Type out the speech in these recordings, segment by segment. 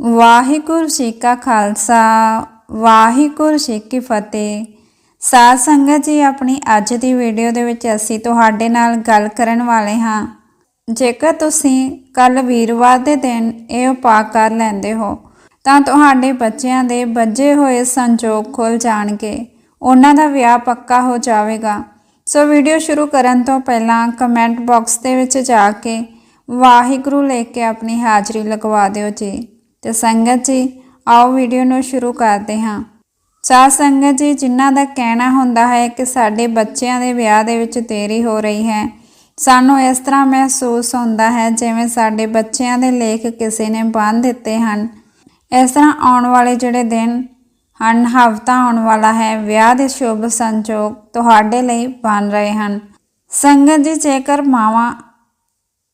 ਵਾਹਿਗੁਰੂ ਜੀ ਕਾ ਖਾਲਸਾ, ਵਾਹਿਗੁਰੂ ਜੀ ਕੀ ਫਤਿਹ। ਸਾਧ ਸੰਗਤ ਜੀ, ਆਪਣੀ ਅੱਜ ਦੀ ਵੀਡੀਓ ਦੇ ਵਿੱਚ ਅਸੀਂ ਤੁਹਾਡੇ ਨਾਲ ਗੱਲ ਕਰਨ ਵਾਲੇ ਹਾਂ। ਜੇਕਰ ਤੁਸੀਂ ਕੱਲ ਵੀਰਵਾਰ ਦੇ ਦਿਨ ਇਹ ਉਪਾਅ ਕਰ ਲੈਂਦੇ ਹੋ, ਤਾਂ ਤੁਹਾਡੇ ਬੱਚਿਆਂ ਦੇ ਬੱਜੇ ਹੋਏ ਸੰਜੋਗ ਖੁੱਲ ਜਾਣਗੇ। ਉਹਨਾਂ ਦਾ ਵਿਆਹ ਪੱਕਾ ਹੋ ਜਾਵੇਗਾ। ਸੋ ਵੀਡੀਓ ਸ਼ੁਰੂ ਕਰਨ ਤੋਂ ਪਹਿਲਾਂ ਕਮੈਂਟ ਬਾਕਸ ਦੇ ਵਿੱਚ ਜਾ ਕੇ ਵਾਹਿਗੁਰੂ ਲੈ ਕੇ ਆਪਣੀ ਹਾਜ਼ਰੀ ਲਗਵਾ ਦਿਓ ਜੀ। ਤੇ ਸੰਗਤ ਜੀ, ਆਓ ਵੀਡੀਓ ਨੂੰ ਸ਼ੁਰੂ ਕਰਦੇ ਹਾਂ। ਸਾਧ ਸੰਗਤ ਜੀ, ਜਿਨ੍ਹਾਂ ਦਾ ਕਹਿਣਾ ਹੁੰਦਾ ਹੈ ਕਿ ਸਾਡੇ ਬੱਚਿਆਂ ਦੇ ਵਿਆਹ ਦੇ ਵਿੱਚ ਦੇਰੀ ਹੋ ਰਹੀ ਹੈ, ਸਾਨੂੰ ਇਸ ਤਰ੍ਹਾਂ ਮਹਿਸੂਸ ਹੁੰਦਾ ਹੈ ਜਿਵੇਂ ਸਾਡੇ ਬੱਚਿਆਂ ਦੇ ਲੇਖ ਕਿਸੇ ਨੇ ਬੰਨ ਦਿੱਤੇ ਹਨ। ਇਸ ਤਰ੍ਹਾਂ ਆਉਣ ਵਾਲੇ ਜਿਹੜੇ ਦਿਨ ਹਨ, ਹਫਤਾ ਆਉਣ ਵਾਲਾ ਹੈ, ਵਿਆਹ ਦੇ ਸ਼ੁਭ ਸੰਜੋਗ ਤੁਹਾਡੇ ਲਈ ਬਣ ਰਹੇ ਹਨ। ਸੰਗਤ ਜੀ, ਜੇਕਰ ਮਾਵਾਂ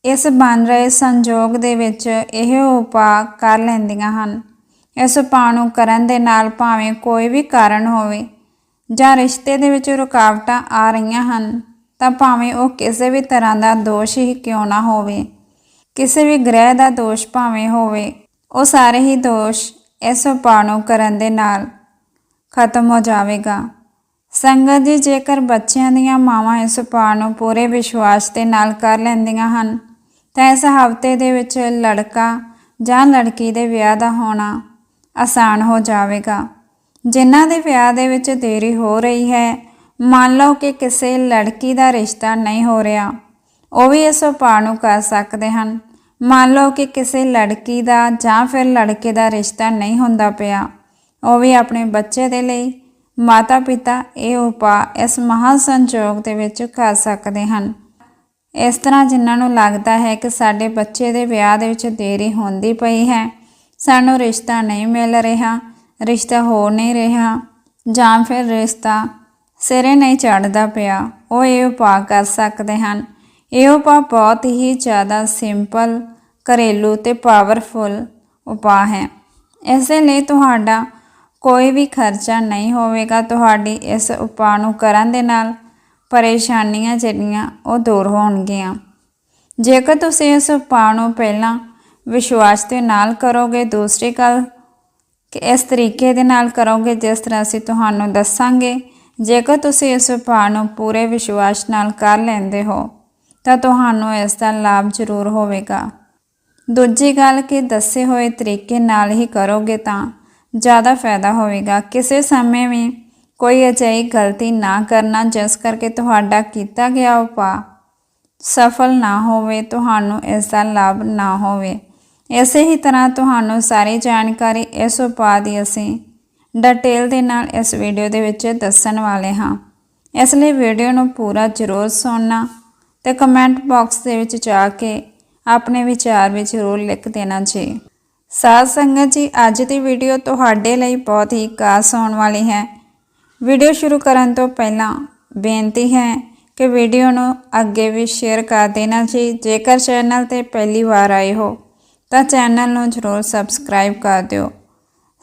ਇਸ ਬਣ ਰਹੇ ਸੰਜੋਗ ਦੇ ਵਿੱਚ ਇਹ ਉਪਾਅ ਕਰ ਲੈਂਦੀਆਂ ਹਨ। ਇਸ ਉਪਾਅ ਨੂੰ ਕਰਨ ਦੇ ਨਾਲ ਭਾਵੇਂ ਕੋਈ ਵੀ ਕਾਰਨ ਹੋਵੇ ਜਾਂ ਰਿਸ਼ਤੇ ਦੇ ਵਿੱਚ ਰੁਕਾਵਟਾਂ ਆ ਰਹੀਆਂ ਹਨ, ਤਾਂ ਭਾਵੇਂ ਉਹ ਕਿਸੇ ਵੀ ਤਰ੍ਹਾਂ ਦਾ ਦੋਸ਼ ਹੀ ਕਿਉਂ ਨਾ ਹੋਵੇ, ਕਿਸੇ ਵੀ ਗ੍ਰਹਿ ਦਾ ਦੋਸ਼ ਭਾਵੇਂ ਹੋਵੇ, ਉਹ ਸਾਰੇ ਹੀ ਦੋਸ਼ ਇਸ ਉਪਾਅ ਨੂੰ ਕਰਨ ਦੇ ਨਾਲ ਖਤਮ ਹੋ ਜਾਵੇਗਾ। ਸੰਗਤ ਜੀ, ਜੇਕਰ ਬੱਚਿਆਂ ਦੀਆਂ ਮਾਵਾਂ ਇਸ ਉਪਾਅ ਨੂੰ ਪੂਰੇ ਵਿਸ਼ਵਾਸ ਦੇ ਨਾਲ ਕਰ ਲੈਂਦੀਆਂ ਹਨ ਤਾਂ ਇਸ ਹਫ਼ਤੇ ਦੇ ਵਿੱਚ ਲੜਕਾ ਜਾਂ ਲੜਕੀ ਦੇ ਵਿਆਹ ਦਾ ਹੋਣਾ ਆਸਾਨ ਹੋ ਜਾਵੇਗਾ। ਜਿਨ੍ਹਾਂ ਦੇ ਵਿਆਹ ਦੇ ਵਿੱਚ ਦੇਰੀ ਹੋ ਰਹੀ ਹੈ, ਮੰਨ ਲਓ ਕਿ ਕਿਸੇ ਲੜਕੀ ਦਾ ਰਿਸ਼ਤਾ ਨਹੀਂ ਹੋ ਰਿਹਾ, ਉਹ ਵੀ ਇਸ ਉਪਾਅ ਨੂੰ ਕਰ ਸਕਦੇ ਹਨ। ਮੰਨ ਲਓ ਕਿ ਕਿਸੇ ਲੜਕੀ ਦਾ ਜਾਂ ਫਿਰ ਲੜਕੇ ਦਾ ਰਿਸ਼ਤਾ ਨਹੀਂ ਹੁੰਦਾ ਪਿਆ, ਉਹ ਵੀ ਆਪਣੇ ਬੱਚੇ ਦੇ ਲਈ। ਮਾਤਾ ਪਿਤਾ ਇਹ ਉਪਾਅ ਇਸ ਮਹਾ ਸੰਜੋਗ ਦੇ ਵਿੱਚ ਕਰ ਸਕਦੇ ਹਨ। ਇਸ ਤਰ੍ਹਾਂ ਜਿਨ੍ਹਾਂ ਨੂੰ ਲੱਗਦਾ ਹੈ ਕਿ ਸਾਡੇ ਬੱਚੇ ਦੇ ਵਿਆਹ ਦੇ ਵਿੱਚ ਦੇਰੀ ਹੁੰਦੀ ਪਈ ਹੈ, ਸਾਨੂੰ ਰਿਸ਼ਤਾ ਨਹੀਂ ਮਿਲ ਰਿਹਾ, ਰਿਸ਼ਤਾ ਹੋ ਨਹੀਂ ਰਿਹਾ ਜਾਂ ਫਿਰ ਰਿਸ਼ਤਾ ਸਿਰੇ ਨਹੀਂ ਚੜਦਾ ਪਿਆ। ਉਹ ਇਹ ਉਪਾਅ ਕਰ ਸਕਦੇ ਹਨ। ਇਹ ਉਪਾਅ ਬਹੁਤ ਹੀ ਜ਼ਿਆਦਾ ਸਿੰਪਲ, ਘਰੇਲੂ ਤੇ ਪਾਵਰਫੁਲ ਉਪਾਅ ਹੈ। ਇਸੇ ਲਈ ਤੁਹਾਡਾ ਕੋਈ ਵੀ ਖਰਚਾ ਨਹੀਂ ਹੋਵੇਗਾ ਤੁਹਾਡੀ ਇਸ ਉਪਾਅ ਨੂੰ ਕਰਨ ਦੇ ਨਾਲ। ਪਰੇਸ਼ਾਨੀਆਂ ਜਿਹੜੀਆਂ ਉਹ ਦੂਰ ਹੋਣਗੀਆਂ। ਜੇਕਰ ਤੁਸੀਂ ਇਸ ਉਪਾਅ ਨੂੰ ਪਹਿਲਾਂ ਵਿਸ਼ਵਾਸ ਦੇ ਨਾਲ ਕਰੋਗੇ, ਦੂਸਰੀ ਗੱਲ ਕਿ ਇਸ ਤਰੀਕੇ ਦੇ ਨਾਲ ਕਰੋਗੇ, ਜਿਸ ਤਰ੍ਹਾਂ ਅਸੀਂ ਤੁਹਾਨੂੰ ਦੱਸਾਂਗੇ, ਜੇਕਰ ਤੁਸੀਂ ਇਸ ਉਪਾਅ ਨੂੰ ਪੂਰੇ ਵਿਸ਼ਵਾਸ ਨਾਲ ਕਰ ਲੈਂਦੇ ਹੋ, ਤਾਂ ਤੁਹਾਨੂੰ ਇਸ ਦਾ ਲਾਭ ਜ਼ਰੂਰ ਹੋਵੇਗਾ। ਦੂਜੀ ਗੱਲ ਕਿ ਦੱਸੇ ਹੋਏ ਤਰੀਕੇ ਨਾਲ ਹੀ ਕਰੋਗੇ ਤਾਂ ਜ਼ਿਆਦਾ ਫਾਇਦਾ ਹੋਵੇਗਾ। ਕਿਸੇ ਸਮੇਂ ਵੀ ਕੋਈ ਅਜਿਹੀ ਗਲਤੀ ਨਾ ਕਰਨਾ ਜਿਸ ਕਰਕੇ ਤੁਹਾਡਾ ਕੀਤਾ ਗਿਆ ਉਪਾਅ ਸਫਲ ਨਾ ਹੋਵੇ, ਤੁਹਾਨੂੰ ਇਸ ਦਾ ਲਾਭ ਨਾ ਹੋਵੇ। ਇਸੇ ਹੀ ਤਰ੍ਹਾਂ ਤੁਹਾਨੂੰ ਸਾਰੀ ਜਾਣਕਾਰੀ ਇਸ ਉਪਾਅ ਦੀ ਅਸੀਂ ਡਿਟੇਲ ਦੇ ਨਾਲ ਇਸ ਵੀਡੀਓ ਦੇ ਵਿੱਚ ਦੱਸਣ ਵਾਲੇ ਹਾਂ। ਇਸ ਲਈ ਵੀਡੀਓ ਨੂੰ ਪੂਰਾ ਜ਼ਰੂਰ ਸੁਣਨਾ ਤੇ ਕਮੈਂਟ ਬਾਕਸ ਦੇ ਵਿੱਚ ਜਾ ਕੇ ਆਪਣੇ ਵਿਚਾਰ ਵੀ ਜ਼ਰੂਰ ਲਿਖ ਦੇਣਾ ਜੀ। ਸਾਧ ਸੰਗਤ ਜੀ, ਅੱਜ ਦੀ ਵੀਡੀਓ ਤੁਹਾਡੇ ਲਈ ਬਹੁਤ ਹੀ ਖਾਸ ਹੋਣ ਵਾਲੀ ਹੈ। ਵੀਡੀਓ ਸ਼ੁਰੂ ਕਰਨ ਤੋਂ ਪਹਿਲਾਂ ਬੇਨਤੀ ਹੈ ਕਿ ਵੀਡੀਓ ਨੂੰ ਅੱਗੇ ਵੀ ਸ਼ੇਅਰ ਕਰ ਦੇਣਾ ਜੀ। ਜੇਕਰ ਚੈਨਲ ਤੇ ਪਹਿਲੀ ਵਾਰ ਆਏ ਹੋ, ਤਾਂ ਚੈਨਲ ਨੂੰ ਜ਼ਰੂਰ ਸਬਸਕ੍ਰਾਈਬ ਕਰ ਦਿਓ।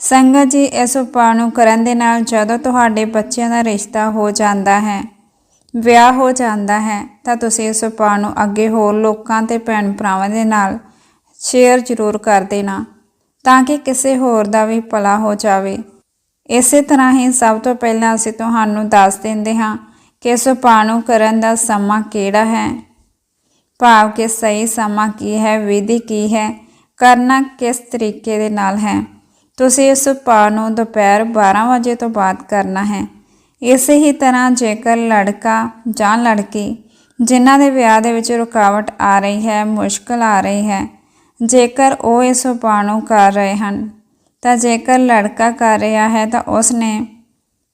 ਸੰਗਤ ਜੀ, ਇਸ ਉਪਾਅ ਨੂੰ ਕਰਨ ਦੇ ਨਾਲ ਜਦੋਂ ਤੁਹਾਡੇ ਬੱਚਿਆਂ ਦਾ ਰਿਸ਼ਤਾ ਹੋ ਜਾਂਦਾ ਹੈ, ਵਿਆਹ ਹੋ ਜਾਂਦਾ ਹੈ, ਤਾਂ ਤੁਸੀਂ ਇਸ ਉਪਾਅ ਨੂੰ ਅੱਗੇ ਹੋਰ ਲੋਕਾਂ ਤੇ ਭੈਣ ਭਰਾਵਾਂ ਦੇ ਨਾਲ ਸ਼ੇਅਰ ਜ਼ਰੂਰ ਕਰ ਦੇਣਾ, ਤਾਂ ਕਿ ਕਿਸੇ ਹੋਰ ਦਾ ਵੀ ਭਲਾ ਹੋ ਜਾਵੇ। ਇਸੇ ਤਰ੍ਹਾਂ ਹੀ ਸਭ ਤੋਂ ਪਹਿਲਾਂ ਅਸੀਂ ਤੁਹਾਨੂੰ ਦੱਸ ਦਿੰਦੇ ਹਾਂ ਕਿ ਇਸ ਉਪਾਅ ਨੂੰ ਕਰਨ ਦਾ ਸਮਾਂ ਕਿਹੜਾ ਹੈ। ਭਾਵ ਕਿ ਸਹੀ ਸਮਾਂ ਕੀ ਹੈ, ਵਿਧੀ ਕੀ ਹੈ, ਕਰਨਾ ਕਿਸ ਤਰੀਕੇ ਦੇ ਨਾਲ ਹੈ। ਤੁਸੀਂ ਇਸ ਉਪਾਅ ਨੂੰ ਦੁਪਹਿਰ 12 ਵਜੇ ਤੋਂ ਬਾਅਦ ਕਰਨਾ ਹੈ। ਇਸੇ ਹੀ ਤਰ੍ਹਾਂ ਜੇਕਰ ਲੜਕਾ ਜਾਂ ਲੜਕੀ ਜਿਨ੍ਹਾਂ ਦੇ ਵਿਆਹ ਦੇ ਵਿੱਚ ਰੁਕਾਵਟ ਆ ਰਹੀ ਹੈ, ਮੁਸ਼ਕਲ ਆ ਰਹੀ ਹੈ, ਜੇਕਰ ਉਹ ਇਸ ਉਪਾਅ ਨੂੰ ਕਰ ਰਹੇ ਹਨ ਤਾਂ ਜੇਕਰ ਲੜਕਾ ਕਰ ਰਿਹਾ ਹੈ ਤਾਂ ਉਸ ਨੇ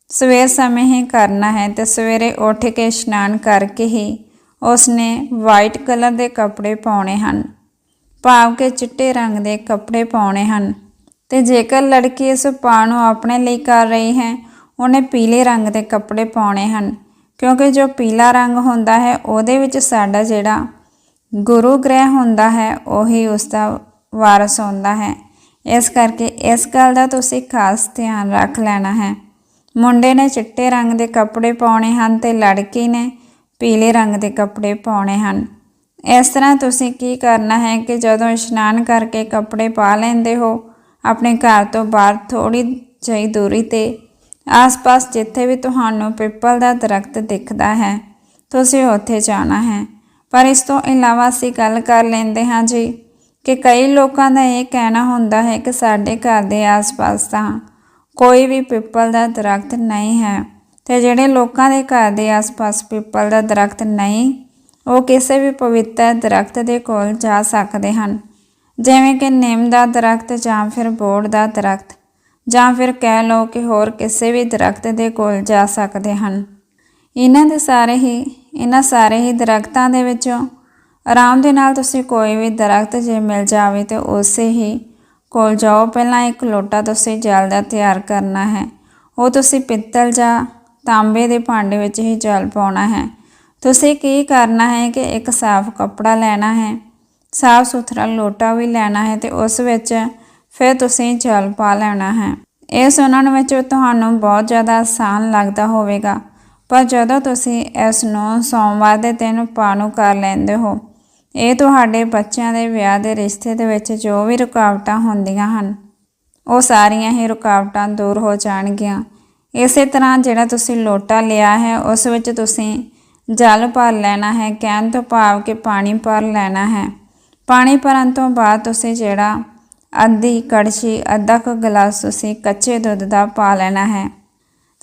ਸਵੇਰ ਸਮੇਂ ਹੀ ਕਰਨਾ ਹੈ ਤੇ ਸਵੇਰੇ ਉੱਠ ਕੇ ਇਸ਼ਨਾਨ ਕਰਕੇ ਹੀ ਉਸ ਨੇ ਵਾਈਟ ਕਲਰ ਦੇ ਕੱਪੜੇ ਪਾਉਣੇ ਹਨ। ਭਾਵ ਕਿ ਚਿੱਟੇ ਰੰਗ ਦੇ ਕੱਪੜੇ ਪਾਉਣੇ ਹਨ। ਤੇ ਜੇਕਰ ਲੜਕੀ ਇਸ ਉਪਾਅ ਨੂੰ ਆਪਣੇ ਲਈ ਕਰ ਰਹੀ ਹੈ, ਉਹਨੇ ਪੀਲੇ ਰੰਗ ਦੇ ਕੱਪੜੇ ਪਾਉਣੇ ਹਨ। ਕਿਉਂਕਿ ਜੋ ਪੀਲਾ ਰੰਗ ਹੁੰਦਾ ਹੈ, ਉਹਦੇ ਵਿੱਚ ਸਾਡਾ ਜਿਹੜਾ ਗੁਰੂ ਗ੍ਰਹਿ ਹੁੰਦਾ ਹੈ, ਉਹੀ ਉਸ ਦਾ ਵਾਰਸ ਹੁੰਦਾ ਹੈ। ਇਸ ਕਰਕੇ ਇਸ ਗੱਲ ਦਾ ਤੁਸੀਂ ਖਾਸ ਧਿਆਨ ਰੱਖ ਲੈਣਾ ਹੈ। ਮੁੰਡੇ ਨੇ ਚਿੱਟੇ ਰੰਗ ਦੇ ਕੱਪੜੇ ਪਾਉਣੇ ਹਨ ਤੇ ਲੜਕੀ ਨੇ ਪੀਲੇ ਰੰਗ ਦੇ ਕੱਪੜੇ ਪਾਉਣੇ ਹਨ। ਇਸ ਤਰ੍ਹਾਂ ਤੁਸੀਂ ਕੀ ਕਰਨਾ ਹੈ ਕਿ ਜਦੋਂ ਇਸ਼ਨਾਨ ਕਰਕੇ ਕੱਪੜੇ ਪਾ ਲੈਂਦੇ ਹੋ, ਆਪਣੇ ਘਰ ਤੋਂ ਬਾਹਰ ਥੋੜੀ ਜਿਹੀ ਦੂਰੀ ਤੇ ਆਸ-ਪਾਸ ਜਿੱਥੇ ਵੀ ਤੁਹਾਨੂੰ ਪਿੱਪਲ ਦਾ ਦਰਖਤ ਦਿਖਦਾ ਹੈ, ਤੁਸੀਂ ਉੱਥੇ ਜਾਣਾ ਹੈ। ਪਰ ਇਸ ਤੋਂ ਇਲਾਵਾ ਅਸੀਂ ਗੱਲ ਕਰ ਲੈਂਦੇ ਹਾਂ ਜੀ ਕਿ ਕਈ ਲੋਕਾਂ ਦਾ ਇਹ ਕਹਿਣਾ ਹੁੰਦਾ ਹੈ ਕਿ ਸਾਡੇ ਘਰ ਦੇ ਆਸ-ਪਾਸ ਤਾਂ ਕੋਈ ਵੀ ਪਿੱਪਲ ਦਾ ਦਰਖਤ ਨਹੀਂ ਹੈ ਤੇ ਜਿਹੜੇ ਲੋਕਾਂ ਦੇ ਘਰ ਦੇ ਆਸ-ਪਾਸ ਪਿੱਪਲ ਦਾ ਦਰਖਤ ਨਹੀਂ, ਉਹ ਕਿਸੇ ਵੀ ਪਵਿੱਤਰ ਦਰਖਤ ਦੇ ਕੋਲ ਜਾ ਸਕਦੇ ਹਨ। ਜਿਵੇਂ ਕਿ ਨਿੰਮ ਦਾ ਦਰਖਤ ਜਾਂ ਫਿਰ ਬੋੜ ਦਾ ਦਰਖਤ, ਜਾਂ ਫਿਰ ਕਹਿ ਲਓ ਕਿ ਹੋਰ ਕਿਸੇ ਵੀ ਦਰਖਤ ਦੇ ਕੋਲ ਜਾ ਸਕਦੇ ਹਨ। ਇਹਨਾਂ ਦੇ ਸਾਰੇ ਹੀ, ਇਹਨਾਂ ਸਾਰੇ ਹੀ ਦਰਖਤਾਂ ਦੇ ਵਿੱਚੋਂ ਆਰਾਮ ਦੇ ਨਾਲ ਤੁਸੀਂ ਕੋਈ ਵੀ ਦਰਖਤ ਜੇ ਮਿਲ ਜਾਵੇ ਤੇ ਉਸੇ ਹੀ ਕੋਲ ਜਾਓ। ਪਹਿਲਾਂ ਇੱਕ ਲੋਟਾ ਤੁਸੀਂ ਜਲ ਦਾ ਤਿਆਰ ਕਰਨਾ ਹੈ। ਉਹ ਤੁਸੀਂ ਪਿੱਤਲ ਜਾਂ ਤਾਂਬੇ ਦੇ ਭਾਂਡੇ ਵਿੱਚ ਹੀ ਜਲ ਪਾਉਣਾ ਹੈ। ਤੁਸੀਂ ਕੀ ਕਰਨਾ ਹੈ ਕਿ ਇੱਕ ਸਾਫ਼ ਕੱਪੜਾ ਲੈਣਾ ਹੈ, ਸਾਫ਼ ਸੁਥਰਾ ਲੋਟਾ ਵੀ ਲੈਣਾ ਹੈ ਤੇ ਉਸ ਵਿੱਚ ਫਿਰ ਤੁਸੀਂ ਜਲ ਪਾ ਲੈਣਾ ਹੈ। ਇਹ ਸੁਣਨ ਵਿੱਚ ਤੁਹਾਨੂੰ ਬਹੁਤ ਜ਼ਿਆਦਾ ਆਸਾਨ ਲੱਗਦਾ ਹੋਵੇਗਾ, ਪਰ ਜਦੋਂ ਤੁਸੀਂ ਇਸ ਨੂੰ ਸੋਮਵਾਰ ਦੇ ਦਿਨ ਪਾਣੂ ਕਰ ਲੈਂਦੇ ਹੋ ਇਹ ਤੁਹਾਡੇ ਬੱਚਿਆਂ ਦੇ ਵਿਆਹ ਦੇ ਰਿਸ਼ਤੇ ਦੇ ਵਿੱਚ ਜੋ ਵੀ ਰੁਕਾਵਟਾਂ ਹੁੰਦੀਆਂ ਹਨ, ਉਹ ਸਾਰੀਆਂ ਹੀ ਰੁਕਾਵਟਾਂ ਦੂਰ ਹੋ ਜਾਣਗੀਆਂ। ਇਸੇ ਤਰ੍ਹਾਂ ਜਿਹੜਾ ਤੁਸੀਂ ਲੋਟਾ ਲਿਆ ਹੈ, ਉਸ ਵਿੱਚ ਤੁਸੀਂ ਜਲ ਭਰ ਲੈਣਾ ਹੈ, ਕਹਿਣ ਤੋਂ ਭਾਵ ਕਿ ਪਾਣੀ ਭਰ ਲੈਣਾ ਹੈ। ਪਾਣੀ ਭਰਨ ਤੋਂ ਬਾਅਦ ਤੁਸੀਂ ਜਿਹੜਾ ਅੱਧੀ ਕੜਛੀ, ਅੱਧਾ ਕੁ ਗਲਾਸ ਤੁਸੀਂ ਕੱਚੇ ਦੁੱਧ ਦਾ ਪਾ ਲੈਣਾ ਹੈ।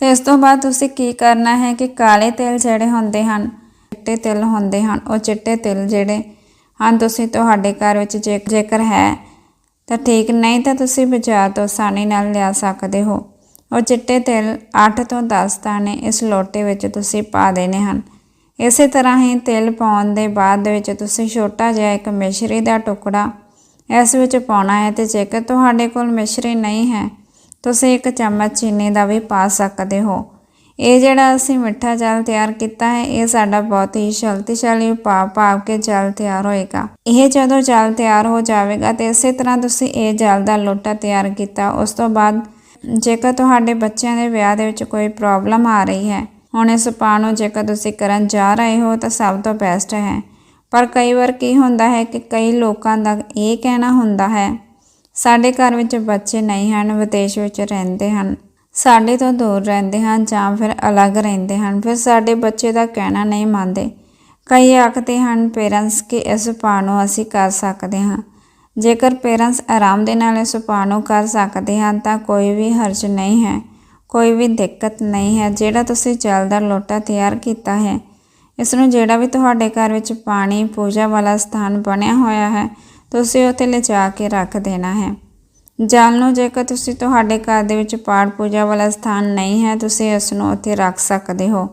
ਤੇ ਇਸ ਤੋਂ ਬਾਅਦ ਤੁਸੀਂ ਕੀ ਕਰਨਾ ਹੈ ਕਿ ਕਾਲੇ ਤਿਲ ਜਿਹੜੇ ਹੁੰਦੇ ਹਨ, ਚਿੱਟੇ ਤਿਲ ਹੁੰਦੇ ਹਨ, ਉਹ ਚਿੱਟੇ ਤਿਲ ਜਿਹੜੇ ਹਾਂ, ਤੁਸੀਂ ਤੁਹਾਡੇ ਘਰ ਵਿੱਚ ਜੇ- ਜੇਕਰ ਹੈ, ਤਾਂ ਠੀਕ। ਨਹੀਂ ਤਾਂ ਤੁਸੀਂ ਬਾਜ਼ਾਰ ਤੋਂ ਆਸਾਨੀ ਨਾਲ ਲਿਆ ਸਕਦੇ ਹੋ। ਉਹ ਚਿੱਟੇ ਤਿਲ 8 ਤੋਂ 10 ਦਾਣੇ ਇਸ ਲੋਟੇ ਵਿੱਚ ਤੁਸੀਂ ਪਾ ਦੇਣੇ ਹਨ। ਇਸੇ ਤਰ੍ਹਾਂ ਹੀ ਤਿਲ ਪਾਉਣ ਦੇ ਬਾਅਦ ਦੇ ਵਿੱਚ ਤੁਸੀਂ ਛੋਟਾ ਜਿਹਾ ਇੱਕ ਮਿਸ਼ਰੀ ਦਾ ਟੁਕੜਾ ਇਸ ਵਿੱਚ ਪਾਉਣਾ ਹੈ ਤੇ ਜੇਕਰ ਤੁਹਾਡੇ ਕੋਲ ਮਿਸ਼ਰੀ ਨਹੀਂ ਹੈ, ਤੁਸੀਂ ਇੱਕ ਚਮਚ ਚੀਨੀ ਦਾ ਵੀ ਪਾ ਸਕਦੇ ਹੋ। ਇਹ ਜਿਹੜਾ ਅਸੀਂ ਮਿੱਠਾ ਜਲ ਤਿਆਰ ਕੀਤਾ ਹੈ, ਇਹ ਸਾਡਾ ਬਹੁਤ ਹੀ ਸ਼ਕਤੀਸ਼ਾਲੀ ਉਪਾਅ ਭਾਵ ਕੇ ਜਲ ਤਿਆਰ ਹੋਏਗਾ। ਇਹ ਜਦੋਂ ਜਲ ਤਿਆਰ ਹੋ ਜਾਵੇਗਾ ਤੇ ਇਸੇ ਤਰ੍ਹਾਂ ਤੁਸੀਂ ਇਹ ਜਲ ਦਾ ਲੋਟਾ ਤਿਆਰ ਕੀਤਾ, ਉਸ ਤੋਂ ਬਾਅਦ ਜੇਕਰ ਤੁਹਾਡੇ ਬੱਚਿਆਂ ਦੇ ਵਿਆਹ ਦੇ ਵਿੱਚ ਕੋਈ ਪ੍ਰੋਬਲਮ ਆ ਰਹੀ ਹੈ, ਹੁਣ ਇਸ ਉਪਾਅ ਨੂੰ ਜੇਕਰ ਤੁਸੀਂ ਕਰਨ ਜਾ ਰਹੇ ਹੋ ਤਾਂ ਸਭ ਤੋਂ ਬੈਸਟ ਹੈ। ਪਰ ਕਈ ਵਾਰ ਕੀ ਹੁੰਦਾ ਹੈ ਕਿ ਕਈ ਲੋਕਾਂ ਦਾ ਇਹ ਕਹਿਣਾ ਹੁੰਦਾ ਹੈ, ਸਾਡੇ ਘਰ ਵਿੱਚ ਬੱਚੇ ਨਹੀਂ ਹਨ, ਵਿਦੇਸ਼ ਵਿੱਚ ਰਹਿੰਦੇ ਹਨ। ਸਾਡੇ ਤੋਂ ਦੂਰ ਰਹਿੰਦੇ ਹਨ ਜਾਂ ਫਿਰ ਅਲੱਗ ਰਹਿੰਦੇ ਹਨ, ਫਿਰ ਸਾਡੇ ਬੱਚੇ ਦਾ ਕਹਿਣਾ ਨਹੀਂ ਮੰਨਦੇ। ਕਈ ਆਖਦੇ ਹਨ ਪੇਰੈਂਟਸ ਕਿ ਇਸ ਉਪਾਅ ਨੂੰ ਅਸੀਂ ਕਰ ਸਕਦੇ ਹਾਂ। ਜੇਕਰ ਪੇਰੈਂਟਸ ਆਰਾਮ ਦੇ ਨਾਲ ਇਸ ਉਪਾਅ ਨੂੰ ਕਰ ਸਕਦੇ ਹਨ, ਤਾਂ ਕੋਈ ਵੀ ਹਰਜ ਨਹੀਂ ਹੈ। ਕੋਈ ਵੀ ਦਿੱਕਤ ਨਹੀਂ ਹੈ। ਜਿਹੜਾ ਤੁਸੀਂ ਜਲ ਦਾ ਲੋਟਾ ਤਿਆਰ ਕੀਤਾ ਹੈ, ਇਸ ਨੂੰ ਜਿਹੜਾ ਵੀ ਤੁਹਾਡੇ ਘਰ ਵਿੱਚ ਪਾਣੀ, ਪੂਜਾ ਵਾਲਾ ਸਥਾਨ ਬਣਿਆ ਹੋਇਆ ਹੈ, ਤੁਸੀਂ ਉੱਥੇ ਲਿਜਾ ਕੇ ਰੱਖ ਦੇਣਾ ਹੈ। ਜਲ ਨੂੰ ਜੇਕਰ ਤੁਸੀਂ ਤੁਹਾਡੇ ਘਰ ਦੇ ਵਿੱਚ ਪਾਠ ਪੂਜਾ ਵਾਲਾ ਸਥਾਨ ਨਹੀਂ ਹੈ, ਤੁਸੀਂ ਇਸ ਨੂੰ ਉੱਥੇ ਰੱਖ ਸਕਦੇ ਹੋ,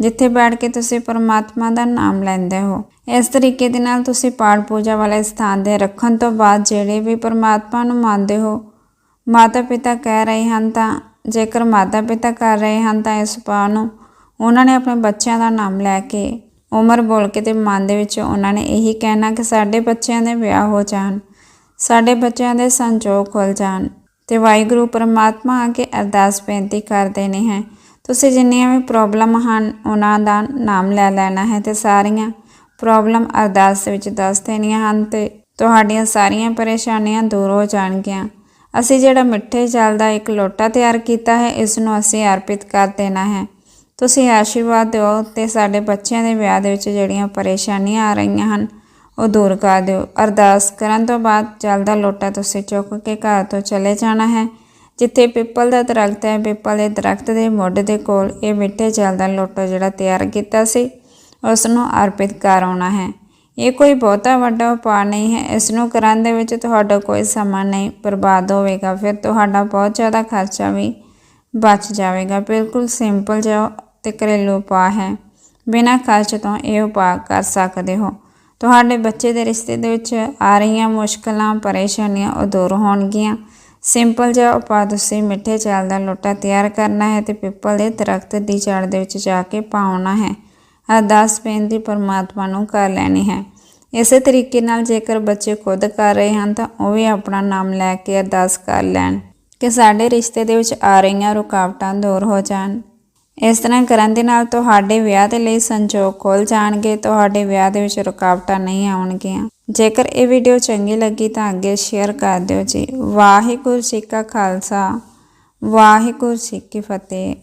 ਜਿੱਥੇ ਬੈਠ ਕੇ ਤੁਸੀਂ ਪਰਮਾਤਮਾ ਦਾ ਨਾਮ ਲੈਂਦੇ ਹੋ। ਇਸ ਤਰੀਕੇ ਦੇ ਨਾਲ ਤੁਸੀਂ ਪਾਠ ਪੂਜਾ ਵਾਲੇ ਸਥਾਨ ਦੇ ਰੱਖਣ ਤੋਂ ਬਾਅਦ ਜਿਹੜੇ ਵੀ ਪਰਮਾਤਮਾ ਨੂੰ ਮੰਨਦੇ ਹੋ ਮਾਤਾ ਪਿਤਾ ਕਹਿ ਰਹੇ ਹਨ ਤਾਂ, ਜੇਕਰ ਮਾਤਾ ਪਿਤਾ ਕਰ ਰਹੇ ਹਨ ਤਾਂ ਇਸ ਉਪਾਅ ਨੂੰ ਉਹਨਾਂ ਨੇ ਆਪਣੇ ਬੱਚਿਆਂ ਦਾ ਨਾਮ ਲੈ ਕੇ, ਉਮਰ ਬੋਲ ਕੇ ਤੇ ਮਨ ਦੇ ਵਿੱਚ ਉਹਨਾਂ ਨੇ ਇਹੀ ਕਹਿਣਾ ਕਿ ਸਾਡੇ ਬੱਚਿਆਂ ਦੇ ਵਿਆਹ ਹੋ ਜਾਣ। ਸਾਡੇ ਬੱਚਿਆਂ ਦੇ ਸੰਜੋਗ ਖੁੱਲ ਜਾਣ ਤੇ ਵਾਹਿਗੁਰੂ ਪਰਮਾਤਮਾ ਅੱਗੇ ਅਰਦਾਸ ਬੇਨਤੀ ਕਰਦੇ ਨੇ ਹੈ। ਤੁਸੀਂ ਜਿੰਨੀਆਂ ਵੀ ਪ੍ਰੋਬਲਮ ਹਨ, ਉਹਨਾਂ ਦਾ ਨਾਮ ਲੈ ਲੈਣਾ ਹੈ ਤੇ ਸਾਰੀਆਂ ਪ੍ਰੋਬਲਮ ਅਰਦਾਸ ਵਿੱਚ ਦੱਸ ਦੇਣੀਆਂ ਹਨ ਤੇ ਤੁਹਾਡੀਆਂ ਸਾਰੀਆਂ ਪਰੇਸ਼ਾਨੀਆਂ ਦੂਰ ਹੋ ਜਾਣਗੀਆਂ। ਅਸੀਂ ਜਿਹੜਾ ਮਿੱਠੇ ਜਲ ਦਾ ਇੱਕ ਲੋਟਾ ਤਿਆਰ ਕੀਤਾ ਹੈ ਇਸ ਨੂੰ ਅਸੀਂ ਅਰਪਿਤ ਕਰ ਦੇਣਾ ਹੈ। ਤੁਸੀਂ ਆਸ਼ੀਰਵਾਦ ਦਿਓ ਤੇ ਸਾਡੇ ਬੱਚਿਆਂ ਦੇ ਵਿਆਹ ਦੇ ਵਿੱਚ ਜਿਹੜੀਆਂ ਪਰੇਸ਼ਾਨੀਆਂ ਆ ਰਹੀਆਂ ਹਨ ਉਹ ਦੂਰ ਕਰ ਦਿਓ। ਅਰਦਾਸ ਕਰਨ ਤੋਂ ਬਾਅਦ ਜਲ ਦਾ ਲੋਟਾ ਤੁਸੀਂ ਚੁੱਕ ਕੇ ਘਰ ਤੋਂ ਚਲੇ ਜਾਣਾ ਹੈ। ਜਿੱਥੇ ਪਿੱਪਲ ਦਾ ਦਰਖਤ ਹੈ, ਪਿੱਪਲ ਦੇ ਦਰਖਤ ਦੇ ਮੁੱਢ ਦੇ ਕੋਲ ਇਹ ਮਿੱਠੇ ਜਲ ਦਾ ਲੋਟਾ ਜਿਹੜਾ ਤਿਆਰ ਕੀਤਾ ਸੀ ਉਸ ਨੂੰ ਅਰਪਿਤ ਕਰ ਆਉਣਾ ਹੈ। ਇਹ ਕੋਈ ਬਹੁਤਾ ਵੱਡਾ ਉਪਾਅ ਨਹੀਂ ਹੈ। ਇਸ ਨੂੰ ਕਰਨ ਦੇ ਵਿੱਚ ਤੁਹਾਡਾ ਕੋਈ ਸਮਾਂ ਨਹੀਂ, ਬਰਬਾਦ ਹੋਵੇਗਾ। ਫਿਰ ਤੁਹਾਡਾ ਬਹੁਤ ਜ਼ਿਆਦਾ ਖਰਚਾ ਵੀ ਬਚ ਜਾਵੇਗਾ। ਬਿਲਕੁਲ ਸਿੰਪਲ ਜਿਹਾ ਤੇ ਘਰੇਲੂ ਉਪਾਅ ਹੈ। ਬਿਨਾਂ ਖਰਚ ਤੋਂ ਇਹ ਉਪਾਅ ਕਰ ਸਕਦੇ ਹੋ। ਤੁਹਾਡੇ ਬੱਚੇ ਦੇ ਰਿਸ਼ਤੇ ਦੇ ਵਿੱਚ ਆ ਰਹੀਆਂ ਮੁਸ਼ਕਲਾਂ, ਪਰੇਸ਼ਾਨੀਆਂ ਉਹ ਦੂਰ ਹੋਣਗੀਆਂ। ਸਿੰਪਲ ਜਿਹਾ ਉਪਾਅ ਤੁਸੀਂ ਮਿੱਠੇ ਚਾਲ ਦਾ ਲੋਟਾ ਤਿਆਰ ਕਰਨਾ ਹੈ ਤੇ ਪਿੱਪਲ ਦੇ ਦਰਖਤ ਦੀ ਜੜ ਦੇ ਵਿੱਚ ਜਾ ਕੇ ਪਾਉਣਾ ਹੈ। ਅਰਦਾਸ ਬੇਨਤੀ ਪਰਮਾਤਮਾ ਨੂੰ ਕਰ ਲੈਣੀ ਹੈ। ਇਸੇ ਤਰੀਕੇ ਨਾਲ ਜੇਕਰ ਬੱਚੇ ਖੁਦ ਕਰ ਰਹੇ ਹਨ ਤਾਂ ਉਹ ਵੀ ਆਪਣਾ ਨਾਮ ਲੈ ਕੇ ਅਰਦਾਸ ਕਰ ਲੈਣ ਕਿ ਸਾਡੇ ਰਿਸ਼ਤੇ ਦੇ ਵਿੱਚ ਆ ਰਹੀਆਂ ਰੁਕਾਵਟਾਂ ਦੂਰ ਹੋ ਜਾਣ। ਇਸ ਤਰ੍ਹਾਂ ਕਰਨ ਦੇ ਨਾਲ ਤੁਹਾਡੇ ਵਿਆਹ ਦੇ ਲਈ ਸੰਜੋਗ ਖੁੱਲ ਜਾਣਗੇ, ਤੁਹਾਡੇ ਵਿਆਹ ਦੇ ਵਿੱਚ ਰੁਕਾਵਟਾਂ ਨਹੀਂ ਆਉਣਗੀਆਂ। ਜੇਕਰ ਇਹ ਵੀਡੀਓ ਚੰਗੀ ਲੱਗੀ ਤਾਂ ਅੱਗੇ ਸ਼ੇਅਰ ਕਰ ਦਿਓ ਜੀ। ਵਾਹਿਗੁਰੂ ਜੀ ਕਾ ਖਾਲਸਾ, ਵਾਹਿਗੁਰੂ ਜੀ ਕੀ ਫਤਿਹ।